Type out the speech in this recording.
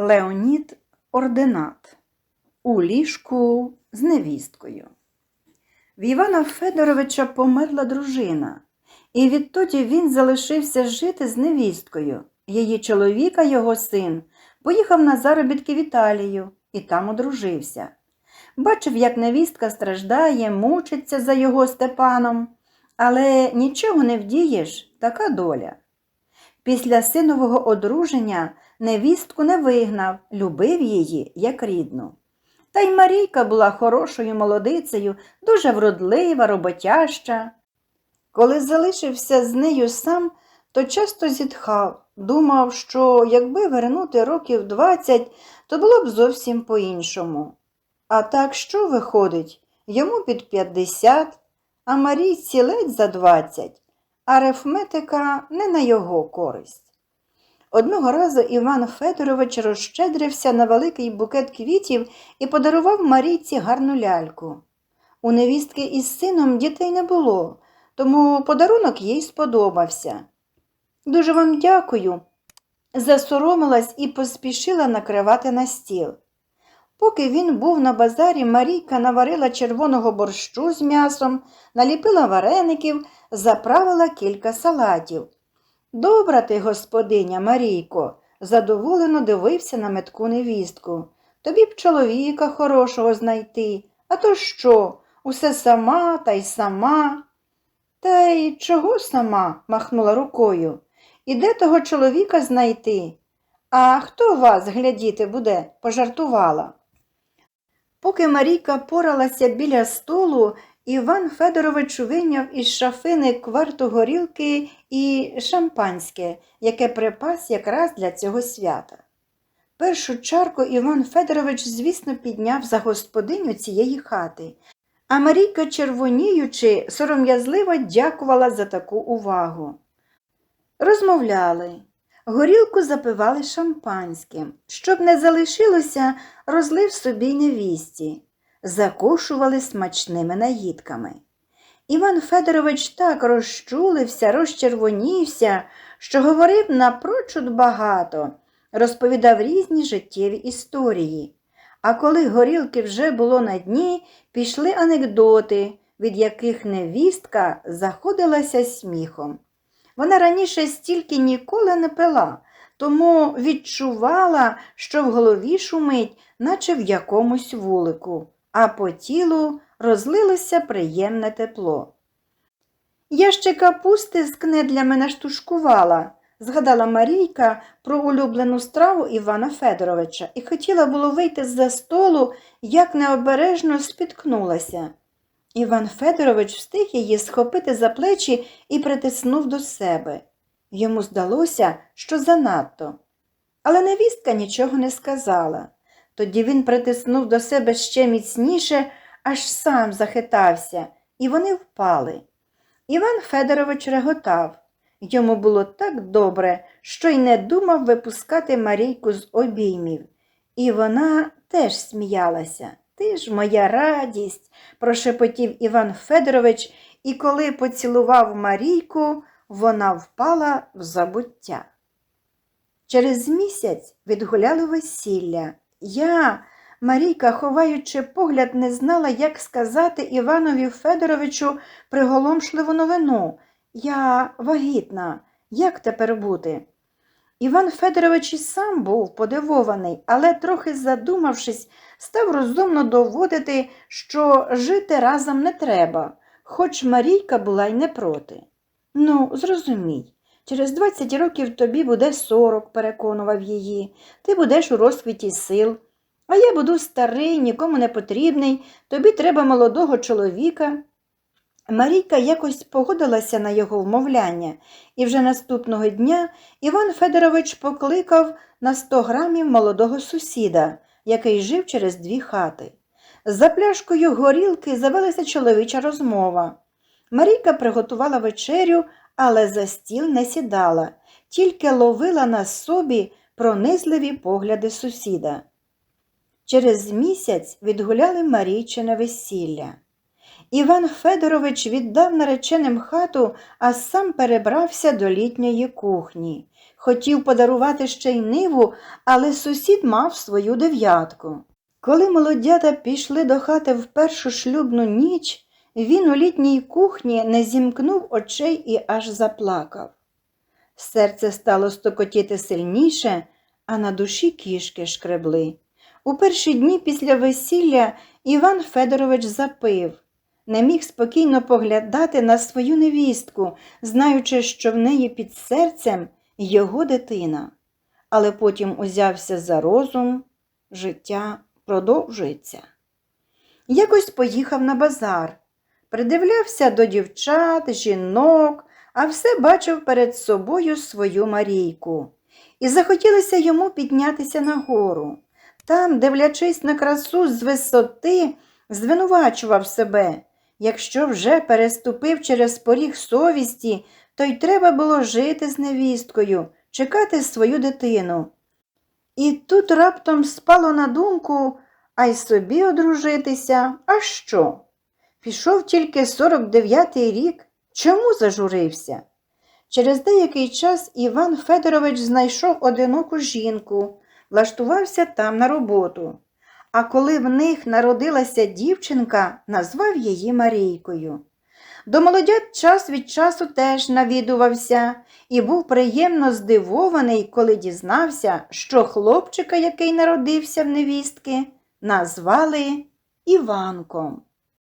Леонід Ординат у ліжку з невісткою. В Івана Федоровича померла дружина, і відтоді він залишився жити з невісткою. Її чоловіка, його син, поїхав на заробітки в Італію і там одружився. Бачив, як невістка страждає, мучиться за його Степаном, але нічого не вдієш, така доля. Після синового одруження невістку не вигнав, любив її як рідну. Та й Марійка була хорошою молодицею, дуже вродлива, роботяща. Коли залишився з нею сам, то часто зітхав, думав, що якби вернути років двадцять, то було б зовсім по-іншому. А так що виходить? Йому під п'ятдесят, а Марійці ледь за двадцять. Арифметика не на його користь. Одного разу Іван Федорович розщедрився на великий букет квітів і подарував Марійці гарну ляльку. У невістки із сином дітей не було, тому подарунок їй сподобався. Дуже вам дякую. Засоромилась і поспішила накривати на стіл. Поки він був на базарі, Марійка наварила червоного борщу з м'ясом, наліпила вареників, заправила кілька салатів. Добра ти, господиня Марійко, задоволено дивився на метку невістку. Тобі б чоловіка хорошого знайти. А то що? Усе сама та й сама. Та й чого сама? махнула рукою. І де того чоловіка знайти? А хто вас глядіти буде? пожартувала. Поки Марійка поралася біля столу, Іван Федорович вийняв із шафини кварту горілки і шампанське, яке припас якраз для цього свята. Першу чарку Іван Федорович, звісно, підняв за господиню цієї хати, а Марійка, червоніючи, сором'язливо дякувала за таку увагу. Розмовляли. Горілку запивали шампанським. Щоб не залишилося, розлив собі невісті, закушували смачними наїдками. Іван Федорович так розчулився, розчервонівся, що говорив напрочуд багато, розповідав різні життєві історії. А коли горілки вже було на дні, пішли анекдоти, від яких невістка заходилася сміхом. Вона раніше стільки ніколи не пила, тому відчувала, що в голові шумить, наче в якомусь вулику, а по тілу розлилося приємне тепло. Я ще капусти з кнедлями наштушкувала, згадала Марійка про улюблену страву Івана Федоровича і хотіла було вийти з-за столу, як необережно спіткнулася. Іван Федорович встиг її схопити за плечі і притиснув до себе. Йому здалося, що занадто. Але невістка нічого не сказала. Тоді він притиснув до себе ще міцніше, аж сам захитався, і вони впали. Іван Федорович реготав. Йому було так добре, що й не думав випускати Марійку з обіймів. І вона теж сміялася. Ти ж моя радість, прошепотів Іван Федорович, і коли поцілував Марійку, вона впала в забуття. Через місяць відгуляли весілля. Я, Марійка, ховаючи погляд, не знала, як сказати Іванові Федоровичу приголомшливу новину. Я вагітна, як тепер бути? Іван Федорович і сам був подивований, але, трохи задумавшись, став розумно доводити, що жити разом не треба, хоч Марійка була й не проти. Ну, зрозумій, через 20 років тобі буде 40, переконував її, ти будеш у розквіті сил, а я буду старий, нікому не потрібний, тобі треба молодого чоловіка. Марійка якось погодилася на його вмовляння, і вже наступного дня Іван Федорович покликав на 100 грамів молодого сусіда, який жив через дві хати. За пляшкою горілки завелася чоловіча розмова. Марійка приготувала вечерю, але за стіл не сідала, тільки ловила на собі пронизливі погляди сусіда. Через місяць відгуляли Марійчине весілля. Іван Федорович віддав нареченим хату, а сам перебрався до літньої кухні. хотів подарувати ще й ниву, але сусід мав свою дев'ятку. Коли молодята пішли до хати в першу шлюбну ніч, він у літній кухні не зімкнув очей і аж заплакав. Серце стало стокотіти сильніше, а на душі кішки шкребли. У перші дні після весілля Іван Федорович запив, не міг спокійно поглядати на свою невістку, знаючи, що в неї під серцем його дитина. Але потім узявся за розум, життя продовжується. Якось поїхав на базар, придивлявся до дівчат, жінок, а все бачив перед собою свою Марійку. І захотілося йому піднятися нагору. Там, дивлячись на красу з висоти, звинувачував себе. Якщо вже переступив через поріг совісті, то й треба було жити з невісткою, чекати свою дитину. І тут раптом спало на думку, а й собі одружитися. А що? Пішов тільки 49-й рік. Чому зажурився? Через деякий час Іван Федорович знайшов одиноку жінку, влаштувався там на роботу. А коли в них народилася дівчинка, назвав її Марійкою. До молодят час від часу теж навідувався і був приємно здивований, коли дізнався, що хлопчика, який народився в невістки, назвали Іванком.